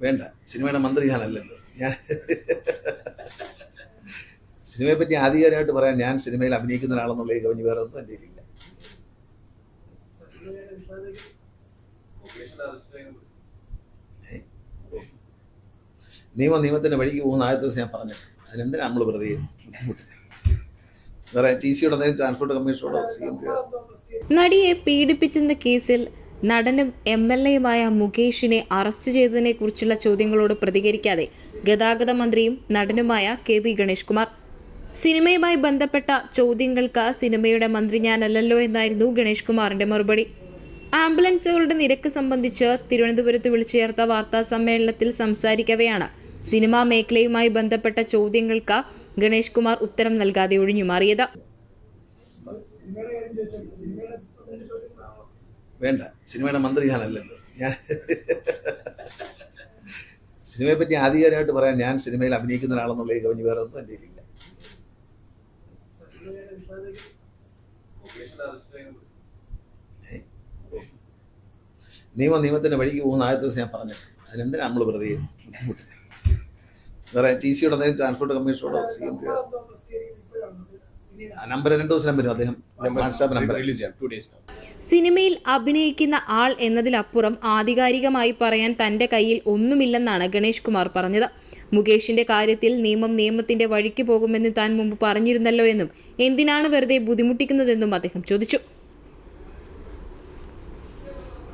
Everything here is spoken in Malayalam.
വേണ്ട സിനിമയുടെ മന്ത്രി ഞാനല്ലല്ലോ ഞാൻ സിനിമയെ പറ്റി ആധികാരികമായിട്ട് പറയാൻ ഞാൻ സിനിമയിൽ അഭിനയിക്കുന്ന ഒരാളെന്നുള്ള കവിഞ്ഞ് വേറെ ഒന്നും എന്റെ ഇല്ല നിയമ നിയമത്തിന്റെ വഴിക്ക് പോകുന്ന ആദ്യത്തെ ദിവസം ഞാൻ പറഞ്ഞു അതിനെന്തിനാ നമ്മൾ വെറുതെ വേറെ ടി സിയുടെ ട്രാൻസ്പോർട്ട് കമ്മീഷനോടോ നടിയെ പീഡിപ്പിച്ചെന്ന കേസിൽ നടനും എം എൽ എയുമായ മുകേഷിനെ അറസ്റ്റ് ചെയ്തതിനെ കുറിച്ചുള്ള ചോദ്യങ്ങളോട് പ്രതികരിക്കാതെ ഗതാഗത മന്ത്രിയും നടനുമായ കെ വി ഗണേഷ് കുമാർ സിനിമയുമായി ബന്ധപ്പെട്ട ചോദ്യങ്ങൾക്ക് സിനിമയുടെ മന്ത്രി ഞാനല്ലല്ലോ എന്നായിരുന്നു ഗണേഷ് കുമാറിന്റെ മറുപടി. ആംബുലൻസുകളുടെ നിരക്ക് സംബന്ധിച്ച് തിരുവനന്തപുരത്ത് വിളിച്ചു ചേർത്ത വാർത്താ സമ്മേളനത്തിൽ സംസാരിക്കവെയാണ് സിനിമാ മേഖലയുമായി ബന്ധപ്പെട്ട ചോദ്യങ്ങൾക്ക് ഗണേഷ് കുമാർ ഉത്തരം നൽകാതെ ഒഴിഞ്ഞുമാറിയത്. വേണ്ട. സിനിമയുടെ മന്ത്രി ഞാനല്ലല്ലോ ഞാൻ സിനിമയെ പറ്റി ആധികാരികമായിട്ട് പറയാൻ ഞാൻ സിനിമയിൽ അഭിനയിക്കുന്ന ഒരാളെന്നുള്ള കവിഞ്ഞ് വേറെ ഒന്നും എന്റെ ഇല്ല നിയമ നിയമത്തിന്റെ വഴിക്ക് പോകുന്ന ആദ്യത്തെ ദിവസം ഞാൻ പറഞ്ഞു അതിനെന്തിനാ നമ്മൾ പ്രതി ബുദ്ധിമുട്ടുന്നത് വേറെ ടി സിയുടെ ട്രാൻസ്പോർട്ട് കമ്മീഷനോടോ സി എം നമ്പർ രണ്ട് ദിവസം വരും അദ്ദേഹം. വാട്സാപ്പ് നമ്പർ റിലീസ് ചെയ്യാം. ടു ഡേയ്സ് സിനിമയിൽ അഭിനയിക്കുന്ന ആൾ എന്നതിലപ്പുറം ആധികാരികമായി പറയാൻ തന്റെ കയ്യിൽ ഒന്നുമില്ലെന്നാണ് ഗണേഷ് കുമാർ പറഞ്ഞത്. മുകേഷിന്റെ കാര്യത്തിൽ നിയമം നിയമത്തിന്റെ വഴിക്ക് പോകുമെന്ന് താൻ മുമ്പ് പറഞ്ഞിരുന്നല്ലോ എന്നും എന്തിനാണ് വെറുതെ ബുദ്ധിമുട്ടിക്കുന്നതെന്നും അദ്ദേഹം ചോദിച്ചു.